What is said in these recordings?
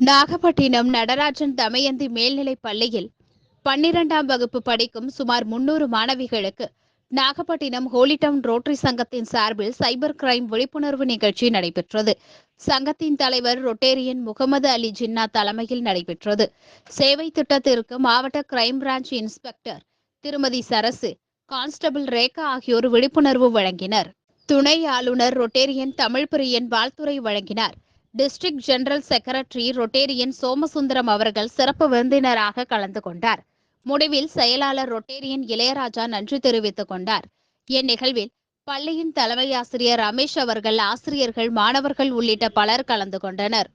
நாகப்பட்டினம் நடராஜன் தமயந்தி மேல்நிலைப் பள்ளியில் பன்னிரண்டாம் வகுப்பு படிக்கும் சுமார் முன்னூறு மாணவிகளுக்கு நாகப்பட்டினம் ஹோலிடவுன் ரோட்டரி சங்கத்தின் சார்பில் சைபர் கிரைம் விழிப்புணர்வு நிகழ்ச்சி நடைபெற்றது. சங்கத்தின் தலைவர் ரொட்டேரியன் முகமது அலி ஜின்னா தலைமையில் நடைபெற்றது. சேவை திட்டத்திற்கு மாவட்ட கிரைம் பிரான்ச் இன்ஸ்பெக்டர் திருமதி சரசு கான்ஸ்டபிள் ரேகா ஆகியோர் விழிப்புணர்வு வழங்கினர். துணை ஆளுநர் ரொட்டேரியன் தமிழ்பிரியன் வாழ்த்துறை வாழ்த்துரை வழங்கினார். District general secretary rotarian Somasundaram அவர்கள் சிறப்பு விருந்தினராக கலந்து கொண்டார். முடிவில் செயலாளர் ரொட்டேரியன் இளையராஜா நன்றி தெரிவித்துக் கொண்டார். இந்நிகழ்வில் பள்ளியின் தலைமை ஆசிரியர் ரமேஷ் அவர்கள் ஆசிரியர்கள் மாணவர்கள் உள்ளிட்ட பலர் கலந்து கொண்டனர்.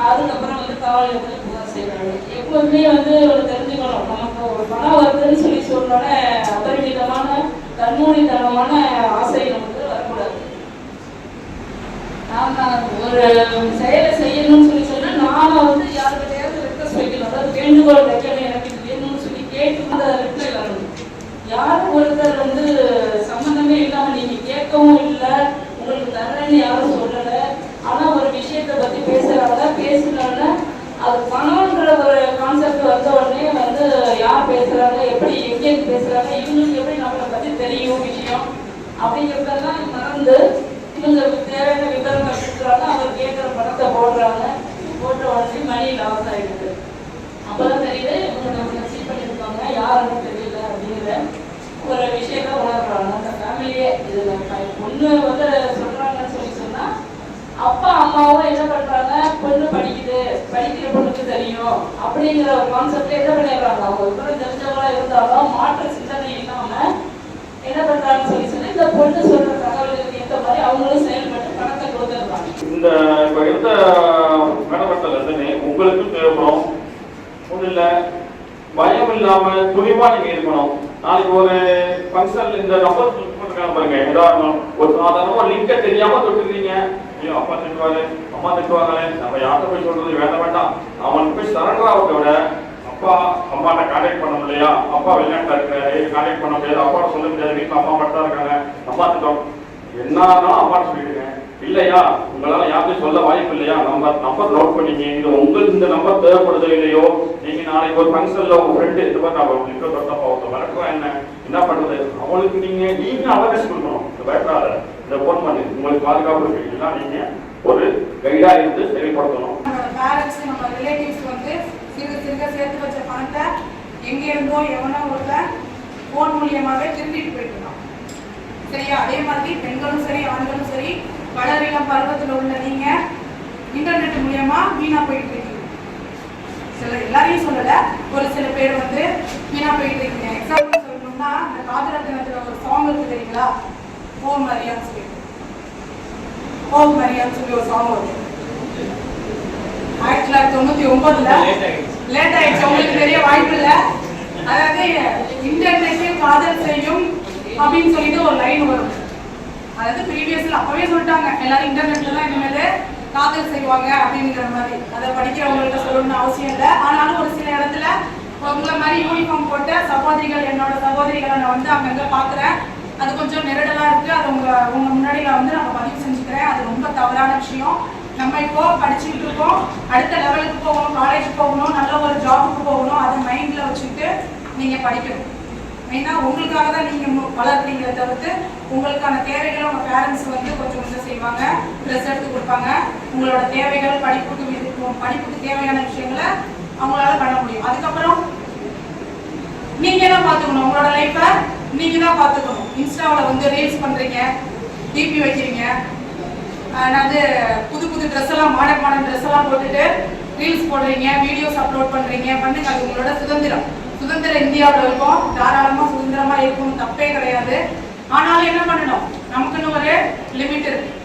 அதுக்கப்புறம் வந்து காவலர்கள் புகார் எப்போதுமே வந்து ஒரு தெரிஞ்சுக்கணும் நமக்கு ஒரு பணம் வருதுன்னு சொல்லி சொன்னோன்னே கண்மூடித்தனமான ஆசை நமக்கு வரக்கூடாது. நாம ஒரு செயலை செய்யணும்னு சொல்லி சொன்னா நாம வந்து யாருக்கிட்டையாவது ரெக்வஸ்ட் வைக்கணும். அதாவது வேண்டுகோள் வைக்கணும் எனக்கு இது வேணும்னு சொல்லி கேட்டு அந்த ரிப்ளை வரணும். யார் ஒருத்தர் வந்து சம்மந்தமே இல்லாம நீங்க கேட்கவும் இல்லை உங்களுக்கு தரேன்னு யாரும் சொல்லல ஆனா ஒரு விஷயத்தை பத்தி பேசுறாங்க பேசினால அது பணம்ன்ற ஒரு கான்செப்ட் வந்த யார் பேசுறாங்க எப்படி எங்கே பேசுறாங்க இவங்களுக்கு எப்படி நம்மளை பத்தி தெரியும் விஷயம்? அப்படிங்கிறதெல்லாம் மறந்து இவங்களுக்கு தேவையான விவரங்கள் கொடுக்குறாங்க அவர் கேட்குற பணத்தை போடுறாங்க. போட்ட உடனே மணி லாஸ் ஆயிடுது. அப்பதான் தெரியுது இவங்க நம்ம சீட் பண்ணியிருக்காங்க யாருன்னு தெரியல அப்படிங்கிற ஒரு விஷயத்த உணர்றாங்க. அந்த ஃபேமிலியே இது பொண்ணு வந்து சொல்றாங்கன்னு சொல்லி சொன்னா அப்பா அம்மாவும் என்ன பண்றாங்க பொண்ணு படிக்குது படிக்கிற பொண்ணு தெரியும் அப்படிங்கிற ஒரு கான்செப்ட் என்ன பண்ணிடுறாங்க? அவங்க விவரம் தெரிஞ்சவங்களா இருந்தாலும் மாற்று சிந்தனை இல்லாம என்ன பண்றாங்கன்னு சொல்லி சொல்லி இந்த பொண்ணு சொல்ற தகவல்களுக்கு ஏற்ற மாதிரி அவங்களும் செயல்பட்டு பணத்தை கொடுத்துடுறாங்க. இந்த இப்ப இருந்த மேடமட்ட லெசனு உங்களுக்கும் தேவைப்படும். ஒன்றும் இல்லை. பயம் இல்லாம துணிவா நீங்க இருக்கணும். நாளைக்கு ஒரு ஃபங்க்ஷன்ல இந்த நம்பர் போட்டுருக்காங்க பாருங்க. ஏதாவது ஒரு சாதாரணமா லிங்க தெரியாம தொட்டுருக்கீங்க ஐயோ அப்பா திட்டுவாரு அம்மா திட்டுவாங்களே. நம்ம யார்கிட்ட போய் சொல்றது? வேண்டாம் வேண்டாம். அவனுக்கு போய் சரண்டர் ஆகிறத விட அப்பா அம்மாட்ட கான்டாக்ட் பண்ண முடியலையா? அப்பா வெளிநாட்டில் இருக்கிறாரு கான்டாக்ட் பண்ண முடியாது. அப்பாட்ட சொல்ல முடியாது. வீட்டில் அம்மா மட்டும் தான் இருக்காங்க. அம்மா திட்டம். என்னன்னா அம்மாட்ட சொல்லிடுங்க இல்லையா? உங்களால யாருக்கும் சொல்ல வாய்ப்பு இல்லையா? நம்பர் நம்பர் நோட் பண்ணீங்க இது உங்களுக்கு இந்த நம்பர் தேவைப்படுதோ இல்லையோ? நீங்க நாளைக்கு ஒரு ஃபங்க்ஷன்ல உங்க ஃப்ரெண்டு இந்த மாதிரி நான் உங்களுக்கு தொட்டப்பா ஒருத்தர் வரட்டும் என்ன? என்ன பண்றது? அவங்களுக்கு நீங்க நீங்க அவேர்னஸ் கொடுக்கணும். இந்த பேட்டரால இந்த போன் பண்ணி. உங்களுக்கு பாதுகாப்பு இருக்கு. இதெல்லாம் நீங்க ஒரு கைடா இருந்து செயல்படுத்தணும். பேரண்ட்ஸ் நம்ம ரிலேட்டிவ்ஸ் வந்து சிறு சிறுக சேர்த்து வச்ச பணத்தை எங்க இருந்தோ எவனோ ஒருத்தர் ஃபோன் மூலியமாவே திருடிட்டு போயிட்டு சரியா? அதே மாதிரி பெண்களும் சரி பருவத்தில் உள்ள நீங்க இன்டர்நெட் மூலியமா வீணா போயிட்டு இருக்கீங்க. சில எல்லாரையும் சொல்லல ஒரு சில பேர் வந்து வீணா போயிட்டு இருக்கீங்க. எக்ஸாம்பிள் சொல்லணும்னா இந்த காதலத்தினத்துல ஒரு சாங் இருக்கு தெரியுங்களா? ஓம் மரியான்னு சொல்லி ஓம் மரியான்னு சொல்லி ஒரு சாங் வருது. ஆயிரத்தி தொள்ளாயிரத்தி தொண்ணூத்தி ஒன்பதுல லேட் ஆயிடுச்சு. உங்களுக்கு தெரிய வாய்ப்பு இல்ல. அதாவது இன்டர்நெட்டில் காதல் செய்யும் அப்படின்னு சொல்லிட்டு ஒரு லைன் வரும். அதாவது ப்ரீவியஸ்ல அப்பவே சொல்லிட்டாங்க எல்லாரும் இன்டர்நெட்ல தான் இனிமேல் காதல் செய்வாங்க அப்படிங்கிற மாதிரி. அதை படிக்கிறவங்கள்ட்ட சொல்லணும்னு அவசியம் இல்லை. ஆனாலும் ஒரு சில இடத்துல உங்களை மாதிரி யூனிஃபார்ம் போட்ட சகோதரிகள் என்னோட சகோதரிகளை நான் வந்து அங்கங்க பாக்குறேன். அது கொஞ்சம் நெருடலா இருக்கு. அது உங்க உங்க முன்னாடி நான் வந்து நான் பதிவு செஞ்சுக்கிறேன். அது ரொம்ப தவறான விஷயம். நம்ம இப்போ படிச்சுக்கிட்டு இருக்கோம். அடுத்த லெவலுக்கு போகணும் காலேஜ் போகணும் நல்ல ஒரு ஜாபுக்கு போகணும். அதை மைண்ட்ல வச்சுக்கிட்டு நீங்க படிக்கணும். மெயினாக உங்களுக்காக தான் நீங்க மு- தவிர்த்து உங்களுக்கான தேவைகளை உங்க பேரண்ட்ஸ் வந்து கொஞ்சம் கொஞ்சம் செய்வாங்க. ட்ரெஸ் எடுத்து கொடுப்பாங்க. உங்களோட தேவைகள் படிப்புக்கு மீது- படிப்புக்கு தேவையான விஷயங்களை அவங்களால பண்ண முடியும். அதுக்கப்புறம் நீங்க தான் பாத்துக்கணும் உங்களோட லைஃப நீங்க தான் பாத்துக்கணும் இன்ஸ்டாவில் வந்து ரீல்ஸ் பண்றீங்க டிபி வைக்கிறீங்க. அதாவது புது புது ட்ரெஸ் எல்லாம் மாடர்ன் மாடர்ன் ட்ரெஸ் எல்லாம் போட்டுட்டு ரீல்ஸ் போடுறீங்க வீடியோஸ் அப்லோட் பண்றீங்க. பண்ணுங்க அது உங்களோட சுதந்திரம். சுதந்திர இந்தியாவில் இருக்கோம். தாராளமா சுதந்திரமா இருக்கணும். தப்பே கிடையாது. ஆனாலும் என்ன பண்ணணும்? நமக்குன்னு ஒரு லிமிட் இருக்கு.